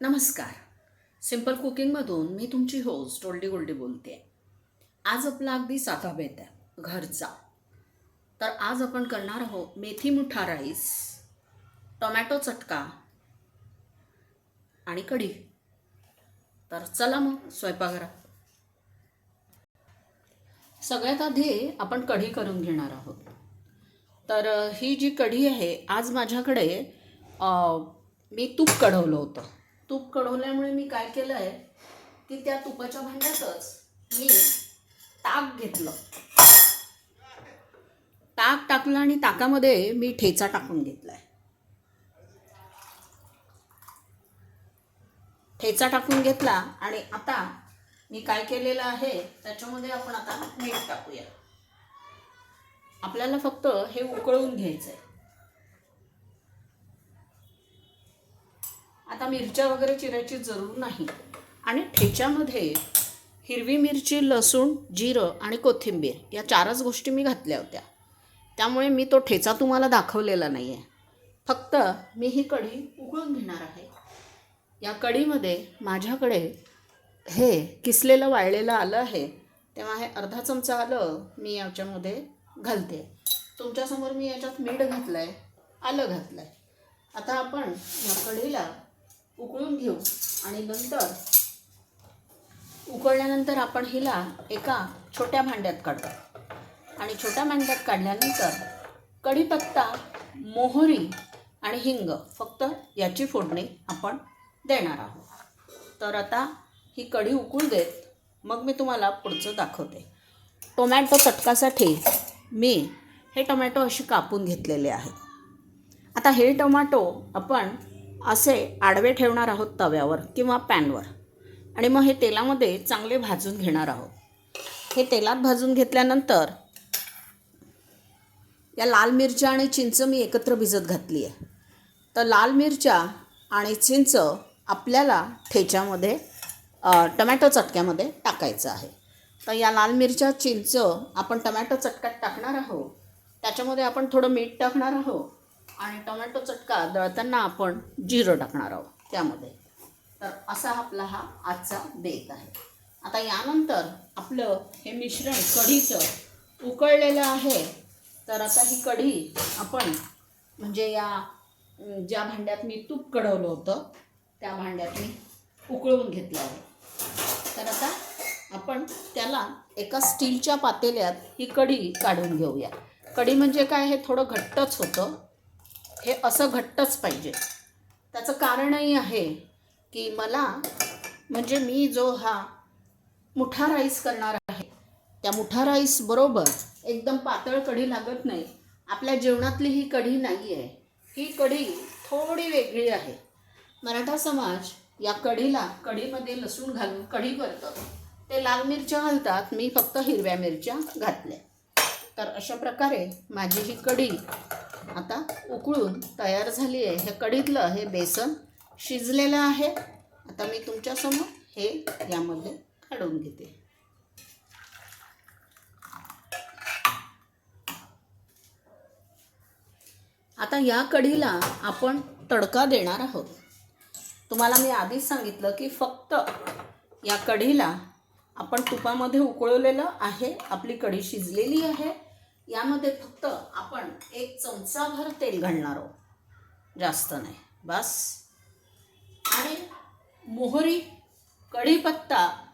नमस्कार. सिंपल कुकिंगमधून मी तुमची होस्ट ओल्डी गोल्डी बोलते. आज आपला अगदी साधा बेत आहे घरचा. तर आज आपण करणार आहोत मेथी मुठा राईस टोमॅटो चटका आणि कढी. तर चला मग स्वयंपाकघरात सगळ्यात आधी आपण कढी करून घेणार आहोत. तर ही जी कढी आहे आज माझ्याकडे मी तूप कढवलं होतं. तूप कढवल्यामुळे मी काय केलं आहे की त्या तुपाच्या भांड्यातच मी ताक घेतलं. ताक टाकलं आणि ताकामध्ये मी ठेचा टाकून घेतला आहे ठेचा टाकून घेतला आणि आता मी काय केलेलं आहे त्याच्यामध्ये आपण आता मीठ टाकूया. आपल्याला फक्त हे उकळून घ्यायचं आहे आता मिरच्या वगैरे चिरायची जरूर नाही. आणि ठेच्यामध्ये हिरवी मिरची लसूण जिरं आणि कोथिंबीर या चारच गोष्टी मी घातल्या होत्या. त्यामुळे मी तो ठेचा तुम्हाला दाखवलेला नाही आहे फक्त मी ही कढी उकळून घेणार आहे. या कढीमध्ये माझ्याकडे हे किसलेलं वाळलेलं आलं आहे. तेव्हा हे अर्धा चमचा आलं मी याच्यामध्ये घालते. तुमच्यासमोर मी याच्यात मीठ घातलं आहे आलं घातलं आहे आता आपण या कढीला उकळून घेऊ आणि नंतर उकळल्यानंतर आपण हिला एका छोट्या भांड्यात काढतो. आणि छोट्या भांड्यात काढल्यानंतर कढीपत्ता मोहरी आणि हिंग फक्त याची फोडणी आपण देणार आहोत. तर आता ही कढी उकळू देत मग मी तुम्हाला पुढचं दाखवते. टोमॅटो चटकासाठी मी हे टोमॅटो असे कापून घेतलेले आहेत. आता हे टोमॅटो आपण असे आडवे ठेवणार आहोत तव्यावर किंवा पॅनवर. आणि मग हे तेलामध्ये चांगले भाजून घेणार आहोत. हे तेलात भाजून घेतल्यानंतर या लाल मिरच्या आणि चिंच मी एकत्र भिजत घातली आहे. तर लाल मिरच्या आणि चिंच आपल्याला ठेच्यामध्ये टमॅटो चटक्यामध्ये टाकायचं आहे. तर या लाल मिरच्या चिंच आपण टमॅटो चटक्यात टाकणार आहोत. त्याच्यामध्ये आपण थोडं मीठ टाकणार आहोत. आणि टोमॅटो चटका दळताना आपण जिरं टाकणार आहोत त्यामध्ये. तर असा आपला हा आजचा बेत आहे. आता यानंतर आपलं हे मिश्रण कढीचं उकळलेलं आहे. तर आता ही कढी आपण म्हणजे या ज्या भांड्यात मी तूप कढवलं होतं त्या भांड्यात मी उकळवून घेतलं आहे. तर आता आपण त्याला एका स्टीलच्या पातेल्यात ही कढी काढून घेऊया. कढी म्हणजे काय? हे थोडं घट्टच होतं. हे असं घट्टच पाहिजे. त्याचं कारणही आहे की मला म्हणजे मी जो हा मुठा राईस करणार आहे त्या मुठा राईस बरोबर एकदम पातळ कढी लागत नाही. आपल्या जेवणातली ही कढी नाही आहे. ही कढी थोडी वेगळी आहे. मराठा समाज या कढीला कढीमध्ये लसूण घालून कढी करतं. ते लाल मिरच्या घालतात मी फक्त हिरव्या मिरच्या घातल्या. तर अशा प्रकारे माझी ही कढी आता उकळून तयार झाली आहे. हे कढीतलं हे बेसन शिजलेलं आहे. आता मी तुमच्यासमोर हे यामध्ये काढून घेते. आता या कढीला आपण तडका देणार आहोत. तुम्हाला मी आधीच सांगितलं की फक्त या कढीला आपण तुपामध्ये उकळवलेलं आहे. आपली कढी शिजलेली आहे. यामध्ये फक्त आपण एक चमचाभर तेल घालणार आहोत. जास्त नाही. बस. आणि मोहरी कढीपत्ता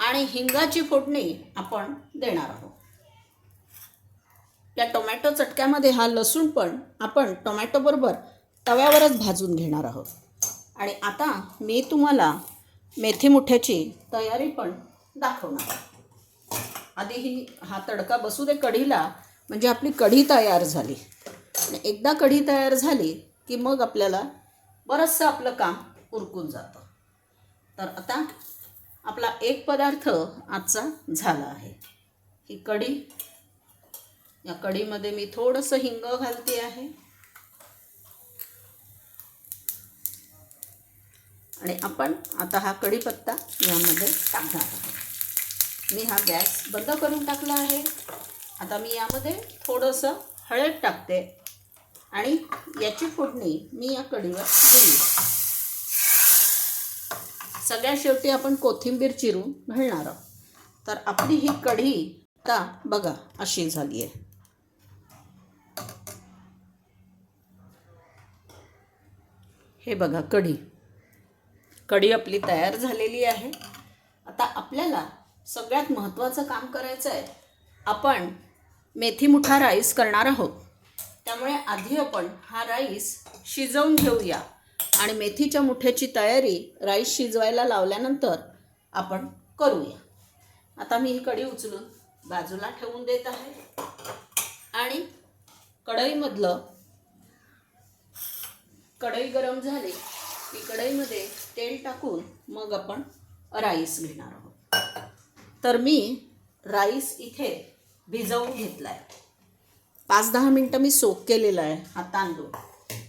आणि हिंगाची फोडणी आपण देणार आहोत. त्या टोमॅटो चटक्यामध्ये हा लसूण पण आपण टोमॅटोबरोबर तव्यावरच भाजून घेणार आहोत. आणि आता मी तुम्हाला मेथी मुठ्याची तयारी पण दाखवणार आधी ही हा तडका बसू दे कढीला म्हणजे आपली कढी तयार झाली. आणि एकदा कढी तयार झाली की मग आपल्याला बरंचसं आपलं काम उरकून जातं. तर आता आपला एक पदार्थ आजचा झाला आहे. ही कढी या कढीमध्ये मी थोडंसं हिंग घालते आहे. आणि आपण आता हा कढीपत्ता यामध्ये टाकणार आहोत. मी हा गॅस बंद करून टाकला आहे. आता मी यामध्ये थोडंसं हळद टाकते आणि याची फोडणी मी या कढीवर दिली सगळ्यात शेवटी आपण कोथिंबीर चिरून घालणार आहोत. तर आपली ही कढी आता बघा अशी झाली आहे. हे बघा कढी कढी आपली तयार झालेली आहे. आता आपल्याला सगळ्यात महत्त्वाचं काम करायचं आहे आपण मेथी मुठा राईस करणार आहोत. त्यामुळे आधी आपण हा राईस शिजवून घेऊया आणि मेथीच्या मुठ्याची तयारी राईस शिजवायला लावल्यानंतर आपण करूया. आता मी ही कढी उचलून बाजूला ठेवून देत आहे. आणि कढईमधलं कढई गरम झाली की कढईमध्ये तेल टाकून मग आपण राईस घेणार आहोत. तर मी राईस इथे भिजवून घेतला आहे पाच दहा मिनटं मी सोक केलेला आहे हा तांदूळ.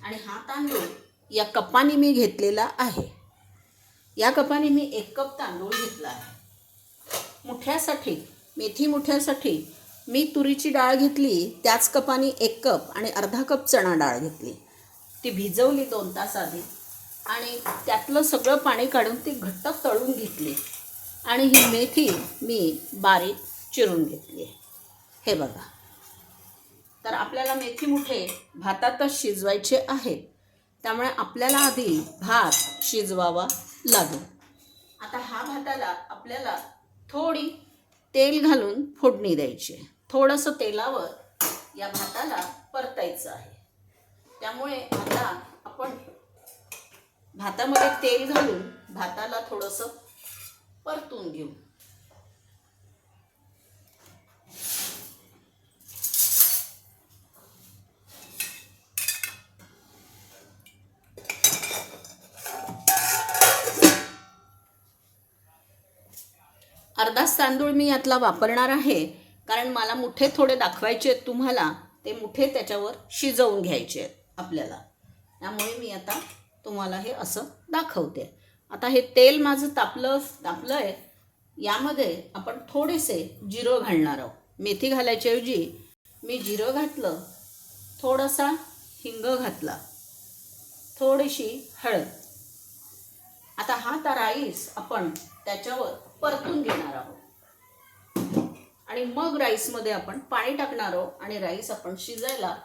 आणि हा तांदूळ या कपाने मी घेतलेला आहे. या कपाने मी एक कप तांदूळ घेतला आहे. मुठ्यासाठी मेथी मुठ्यासाठी मी तुरीची डाळ घेतली त्याच कपाने एक कप आणि अर्धा कप चणा डाळ घेतली. ती भिजवली दोन तास आधी आणि त्यातलं सगळं पाणी काढून ती घट्ट तळून घेतली. आणि ही मेथी मी बारीक चिरून घेतली आहे. हे बघा. तर आपल्याला मेथी मुठे भातातच शिजवायचे आहेत. त्यामुळे आपल्याला आधी भात शिजवावा लागेल. आता हा भाताला आपल्याला थोडी तेल घालून फोडणी द्यायची आहे. थोडंसं तेलावर या भाताला परतायचं आहे. त्यामुळे आता आपण भातामध्ये तेल घालून भाताला थोडंसं परतून घेऊ. अर्धाच तांदूळ मी यातला वापरणार आहे कारण मला मुठे थोडे दाखवायचे आहेत तुम्हाला ते मुठे त्याच्यावर शिजवून घ्यायचे आहेत आपल्याला. त्यामुळे मी आता तुम्हाला हे असं दाखवते. आता हे तेल माझं तापलं तापलं आहे यामध्ये आपण थोडेसे जिरं घालणार आहोत. मेथी घालायच्याऐवजी मी जिरं घातलं थोडासा हिंग घातला थोडीशी हळद. आता हा तर राईस आपण त्याच्यावर परतून घेणार आहोत. आणि मग राईसमध्ये आपण पाणी टाकणार आहोत आणि राईस आपण शिजायला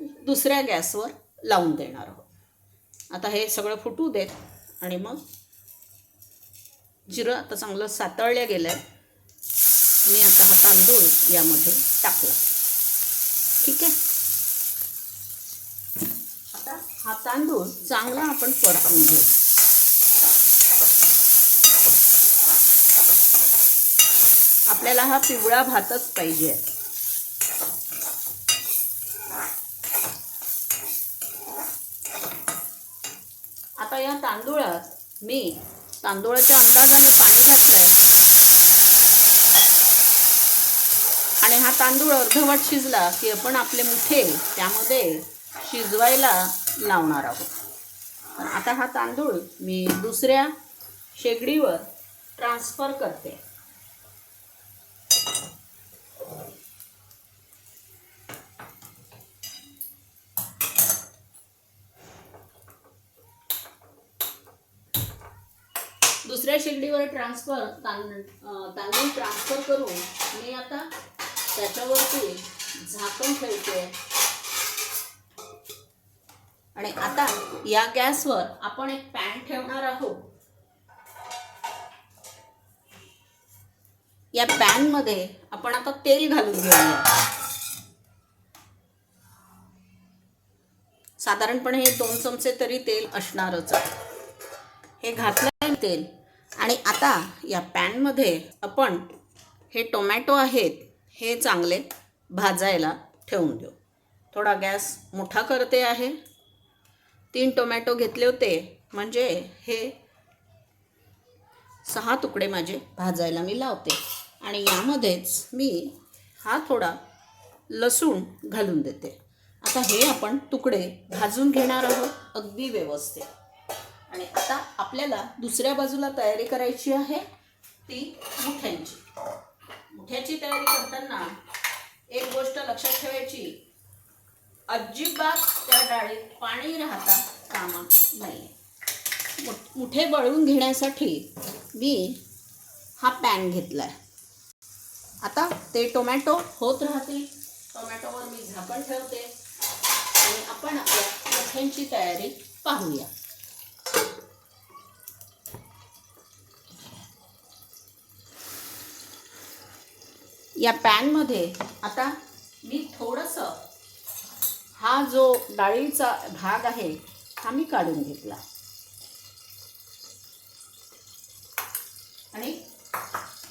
दुसऱ्या गॅसवर लावून देणार आहोत. आता हे सगळं फुटू देत. आणि मग जिरं आता चांगलं सातळल्या गेलं आहे मी आता हा तांदूळ यामध्ये टाकला. ठीक आहे? आता हा तांदूळ चांगला आपण परतून घेऊ. आपल्याला हा पिवळा भातच पाहिजे. आहे या तांदूळात मी तांदूळाच्या अंदाजाने पाणी घातलं आहे आणि हा तांदूळ अर्धवट शिजला की आपण आपले मुठे त्यामध्ये शिजवायला लावणार आहोत. पण आता हा तांदूळ मी दुसऱ्या शेगडीवर ट्रान्सफर करते. दुसऱ्या ट्रान्सफर तांद तांदूळ ट्रान्सफर करून मी आता त्याच्यावरती झाकण ठेवते. आणि आता या गॅसवर आपण एक पॅन ठेवणार आहोत. या पॅनमध्ये आपण आता तेल घालून घेऊया. साधारणपणे हे दोन चमचे तरी तेल असणारच आहे. हे घातलं तेल आणि आता या पॅनमध्ये आपण हे टोमॅटो आहेत हे चांगले भाजायला ठेवून देऊ. थोडा गॅस मोठा करते आहे. तीन टोमॅटो घेतले होते म्हणजे हे सहा तुकडे माझे भाजायला मी लावते. आणि यामध्येच मी हा थोडा लसूण घालून देते. आता हे आपण तुकडे भाजून घेणार आहोत अगदी व्यवस्थित. आणि आता आपल्याला दुसऱ्या बाजूला तयारी करायची आहे ती मुठ्यांची. मुठ्याची तयारी करताना एक गोष्ट लक्षात ठेवायची. अजिबात त्या डाळीत पाणी राहता कामा नाही मुठे बळून घेण्यासाठी मी हा पॅन घेतला आहे आता ते टोमॅटो होत राहतील. टोमॅटोवर मी झाकण ठेवते. आणि आपण आपल्या मुठ्यांची तयारी पाहूया. या पॅनमध्ये आता मी थोडंसं हा जो डाळीचा भाग आहे हा मी काढून घेतला. आणि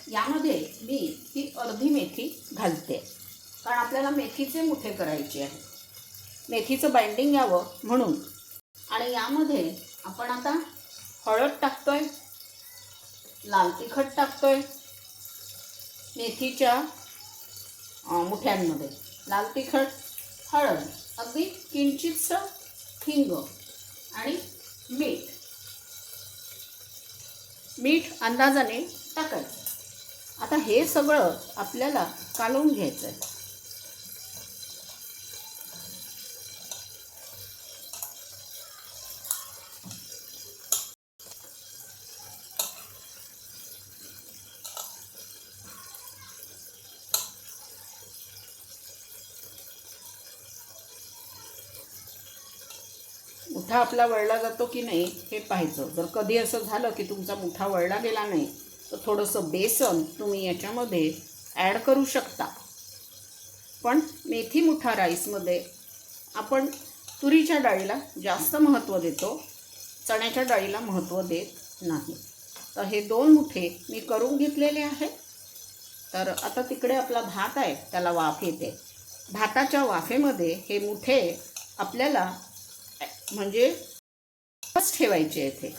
यामध्ये मी ही अर्धी मेथी घालते. कारण आपल्याला मेथीचे मुठे करायचे आहे मेथीचं बाइंडिंग यावं म्हणून. आणि यामध्ये आपण आता हळद टाकतोय लाल तिखट टाकतोय मेथीच्या मुठ्यांमध्ये. लाल तिखट हळद अगदी किंचितसं हिंग आणि मीठ. मीठ अंदाजाने टाकायचं. आता हे सगळं आपल्याला कालवून घ्यायचं आहे मुठा आपला वळला जातो की नाही हे पाहायचं. जर कधी असं झालं की तुमचा मुठा वळला गेला नाही तर थोडंसं बेसन तुम्ही याच्यामध्ये ॲड करू शकता. पण मेथी मुठा राईसमध्ये आपण तुरीच्या डाळीला जास्त महत्त्व देतो चण्याच्या डाळीला महत्त्व देत नाही. तर हे दोन मुठे मी करून घेतलेले आहेत. तर आता तिकडे आपला भात आहे त्याला वाफ येते. भाताच्या वाफेमध्ये हे मुठे आपल्याला म्हणजे ठेवायचे येथे.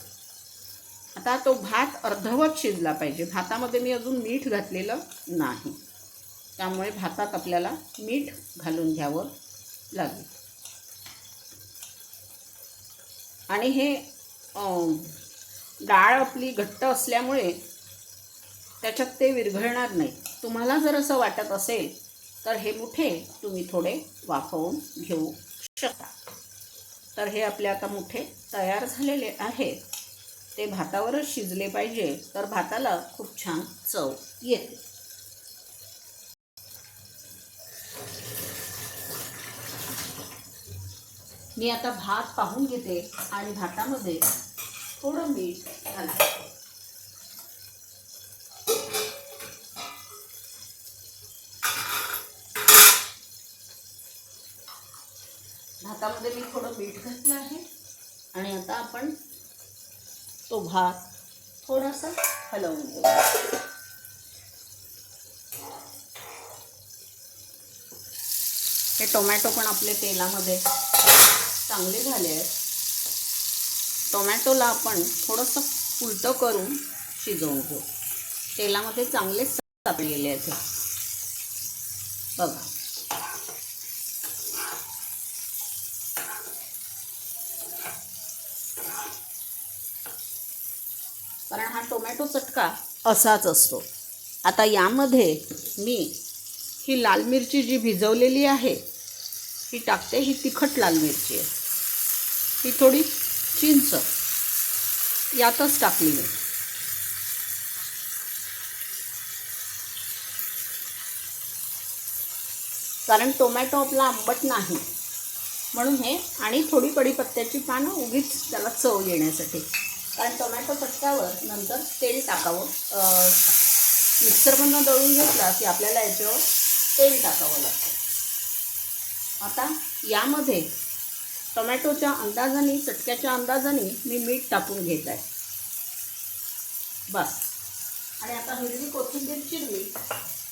आता तो भात अर्धवट शिजला पाहिजे. भातामध्ये मी अजून मीठ घातलेलं नाही. त्यामुळे भातात आपल्याला मीठ घालून घ्यावं लागेल. आणि हे डाळ आपली घट्ट असल्यामुळे त्याच्यात ते विरघळणार नाही. तुम्हाला जर असं वाटत असेल तर हे मुठे तुम्ही थोडे वाफवून घेऊ शकता. तर हे आपले आता मुठे तयार झालेले आहेत. ते भातावरच शिजले पाहिजे तर भाताला खूप छान चव येते. मी आता भात पाहून घेते आणि भातामध्ये थोडं मीठ घालते भातामध्ये मी थोडं मीठ घातलं आहे. आणि आता आपण तो भात थोडासा हलवून घेऊ. हे टोमॅटो पण आपले तेलामध्ये चांगले झाले आहेत. टोमॅटोला आपण थोडंसं उलटं करून शिजवून घेऊ. तेलामध्ये चांगलेच सापडलेले आहेत. बघा. कारण हा टोमॅटो चटका असाच असतो. आता यामध्ये मी ही लाल मिरची जी भिजवलेली आहे ही टाकते ही तिखट लाल मिरची आहे. ही थोडी चिंच यातच टाकली मी. कारण टोमॅटो आपला आंबट नाही. म्हणून हे आणि थोडी कढीपत्त्याची पानं उगीच त्याला चव येण्यासाठी. कारण टोमॅटो चटक्यावर नंतर तेल टाकावं. मिक्सरमधनं दळून घेतला की आपल्याला याच्यावर तेल टाकावं लागतं. आता यामध्ये टोमॅटोच्या अंदाजाने चटक्याच्या अंदाजाने मी मीठ टाकून घेत आहे. बस. आणि आता हिरवी कोथिंबीर चिरली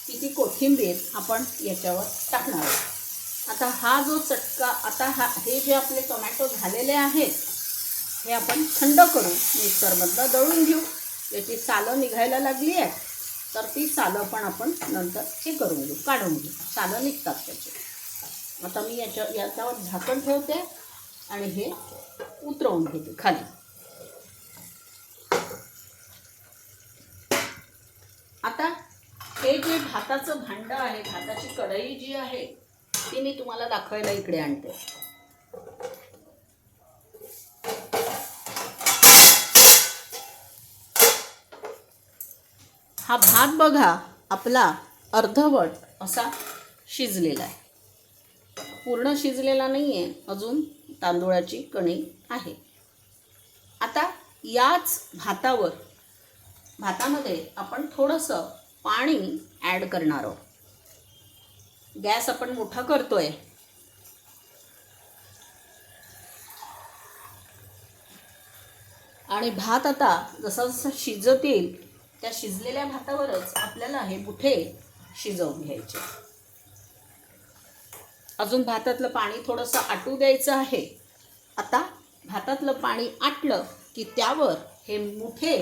की ती कोथिंबीर आपण याच्यावर टाकणार आहोत. आता हा जो चटका आता हा हे जे आपले टोमॅटो झालेले आहेत हे आपण थंड करून मिक्सरमधलं दळून घेऊ. याची सालं निघायला लागली आहे तर ती सालं पण आपण नंतर हे करून घेऊ काढून घेऊ. सालं निघतात त्याचे. आता मी याच्या याच्यावर झाकण ठेवते आणि हे उतरवून घेते खाली. आता हे जे भाताचं भांडं आहे भाताची कढई जी आहे ती मी तुम्हाला दाखवायला इकडे आणते. हा भात बघा आपला अर्धवट असा शिजलेला आहे. पूर्ण शिजलेला नाही आहे अजून तांदूळाची कणी आहे. आता याच भातावर भातामध्ये आपण थोडंसं पाणी ॲड करणार आहोत. गॅस आपण मोठा करतोय. आणि भात आता जसा जसा शिजत येईल त्या शिजलेल्या भातावरच आपल्याला हे मुठे शिजवून घ्यायचे. अजून भातातलं पाणी थोडंसं आटू द्यायचं आहे. आता भातातलं पाणी आटलं की त्यावर हे मुठे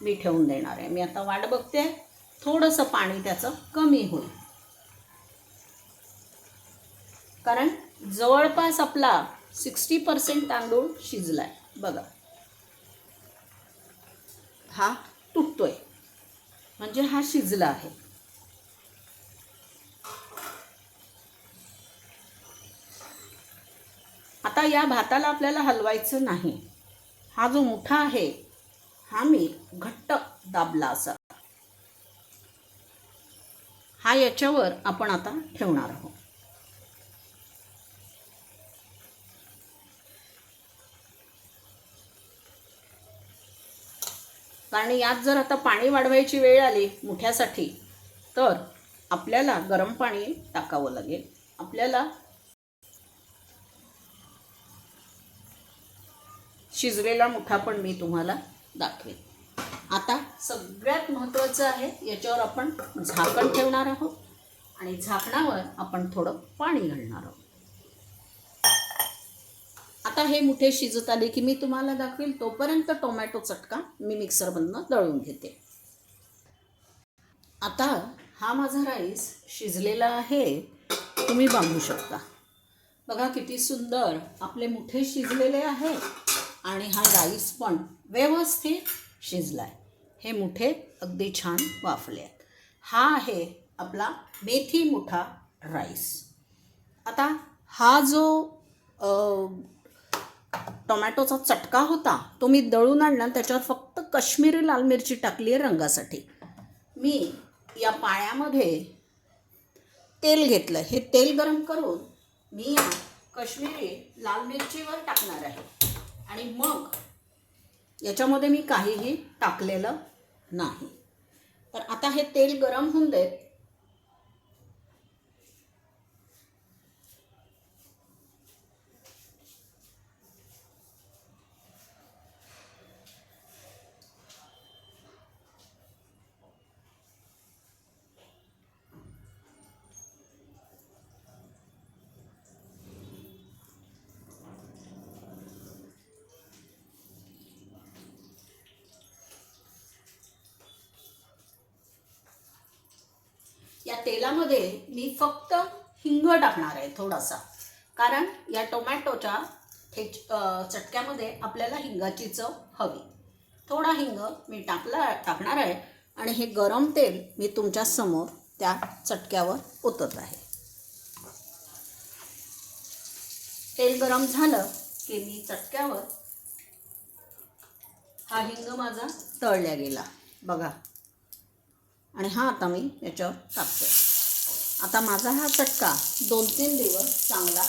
मी ठेवून देणार आहे. मी आता वाट बघते. थोडंसं पाणी त्याचं कमी होईल. कारण जवळपास आपला सिक्स्टी पर्सेंट तांदूळ शिजला आहे बघा. हा तुटतोय. म्हणजे हा शिजला आहे. आता या भाताला आपल्याला हलवायचं नाही. हा जो मोठा आहे हा मी घट्ट दाबला असा. हा याच्यावर आपण आता ठेवणार आहोत. कारण यात जर आता पाणी वाढवायची वेळ आली मुठ्यासाठी तर आपल्याला गरम पाणी टाकावं लागेल. आपल्याला शिजलेला मुठा पण मी तुम्हाला दाखवेन. आता सगळ्यात महत्त्वाचं आहे याच्यावर आपण झाकण ठेवणार आहोत. आणि झाकणावर आपण थोडं पाणी घालणार आहोत. आता हे मुठे शिजत आले की मी तुम्हाला दाखवेल तोपर्यंत टोमॅटो चटका मी मिक्सरमधनं दळून घेते. आता हा माझा राईस शिजलेला आहे तुम्ही बांधू शकता. बघा किती सुंदर आपले मुठे शिजलेले आहे आणि हा राईस पण व्यवस्थित शिजला आहे हे मुठे अगदी छान वाफले आहेत. हा आहे आपला मेथी मुठा राईस. आता हा जो टोमॅटोचा चटका होता. तो मी दळून आणला त्याच्यावर फक्त काश्मीरी लाल मिरची टाकली आहे रंगासाठी. मी या पाण्यामध्ये तेल घेतलं. हे तेल गरम करून मी या काश्मीरी लाल मिरचीवर टाकणार आहे. आणि मग याच्यामध्ये मी काहीही टाकलेलं नाही. तर आता हे तेल गरम होऊन देत. यामध्ये मी फक्त हिंग टाकणार आहे थोडासा. कारण या टोमॅटोच्या ठेच चटक्यामध्ये आपल्याला हिंगाची चव हवी. थोडा हिंग मी टाकला टाकणार आहे आणि हे गरम तेल मी तुमच्यासमोर त्या चटक्यावर ओतत आहे. तेल गरम झालं की मी चटक्यावर हा हिंग माझा तळल्या गेला. बघा. आणि हा आता मी याच्यावर टाकते. आता माझा हा चटका दोन तीन दिवस चांगला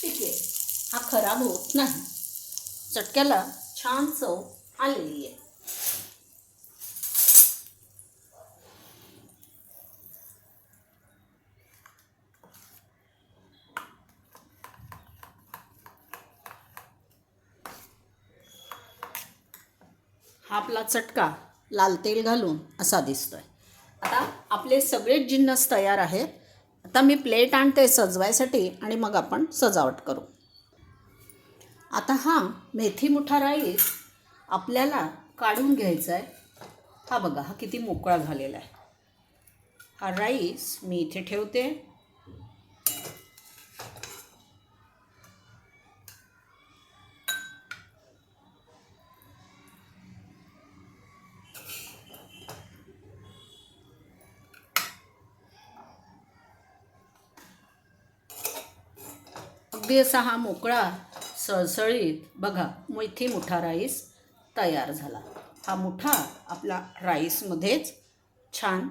टिकेल. हा खराब होत नाही. चटक्याला छान चव आलेली आहे. हा आपला चटका लाल तेल घालून असा दिसतोय. आता आपले सगळेच जिन्नस तयार आहेत. आता मी प्लेट आणते सजवायसाठी आणि मग आपण सजावट करू. आता हा मेथी मुठा राईस आपल्याला काढून घ्यायचा आहे हा बघा हा किती मोकळा झालेला आहे. हा राईस मी इथे ठेवते. अगदी असा हा मोकळा सळसळीत. बघा मेथी मुठा राईस तयार झाला. हा मुठा आपला राईसमध्येच छान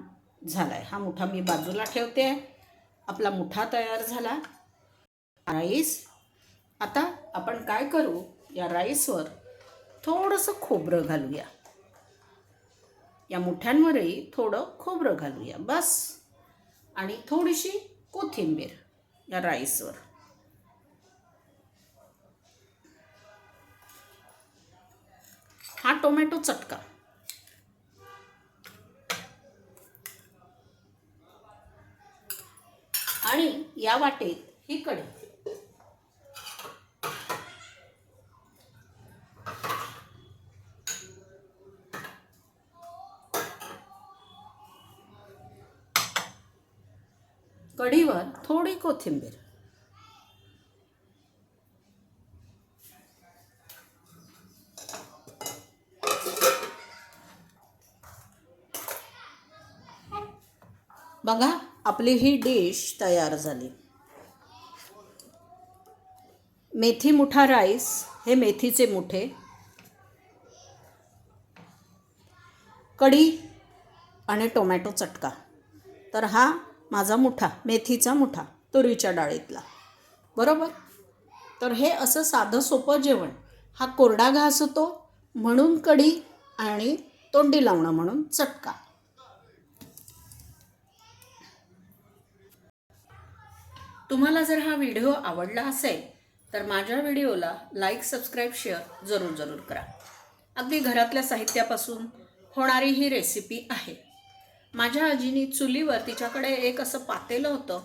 झाला आहे हा मुठा मी बाजूला ठेवते. आहे आपला मुठा तयार झाला. राईस. आता आपण काय करू? या राईसवर थोडंसं खोबरं घालूया. या मुठ्यांवरही थोडं खोबरं घालूया. बस. आणि थोडीशी कोथिंबीर या राईसवर. हा टोमॅटो चटका. आणि या वाटेत ही कढी कढीवर थोडी कोथिंबीर. बघा आपली ही डिश तयार झाली. मेथी मुठा राईस हे मेथीचे मुठे. कढी आणि टोमॅटो चटका. तर हा माझा मुठा मेथीचा मुठा तुरीच्या डाळीतला. बरोबर? तर हे असं साधं सोपं जेवण. हा कोरडा घास होतो म्हणून कढी आणि तोंडी लावणं म्हणून चटका. तुम्हाला जर हा व्हिडिओ आवडला असेल तर माझ्या व्हिडिओला लाईक सबस्क्राईब शेअर जरूर जरूर करा. अगदी घरातल्या साहित्यापासून होणारी ही रेसिपी आहे. माझ्या आजीनी चुलीवर तिच्याकडे एक असं पातेलं होतं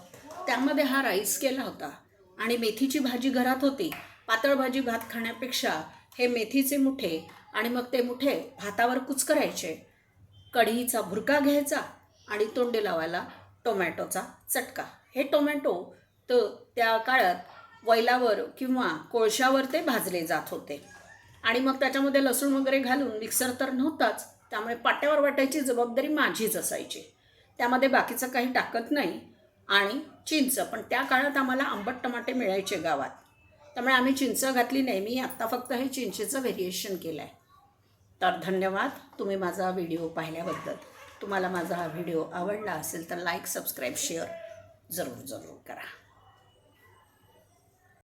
त्यामध्ये हा राईस केला होता. आणि मेथीची भाजी घरात होती. पातळ भाजी भात खाण्यापेक्षा हे मेथीचे मुठे आणि मग ते मुठे भातावर कुचकरायचे. कढीचा भुरका घ्यायचा आणि तोंडी लावायला टोमॅटोचा चटका. हे टोमॅटो तर त्या काळात वैलावर किंवा कोळशावर ते भाजले जात होते. आणि मग त्याच्यामध्ये लसूण वगैरे घालून मिक्सर तर नव्हताच त्यामुळे पाट्यावर वाटायची जबाबदारी माझीच असायची. त्यामध्ये बाकीचं काही टाकत नाही आणि चिंच पण त्या काळात आम्हाला आंबट टमाटे मिळायचे गावात. त्यामुळे आम्ही चिंच घातली नाही मी आत्ता फक्त हे चिंचेचं व्हेरिएशन केलं आहे तर धन्यवाद तुम्ही माझा व्हिडिओ पाहिल्याबद्दल. तुम्हाला माझा हा व्हिडिओ आवडला असेल तर लाईक सबस्क्राईब शेअर जरूर जरूर करा.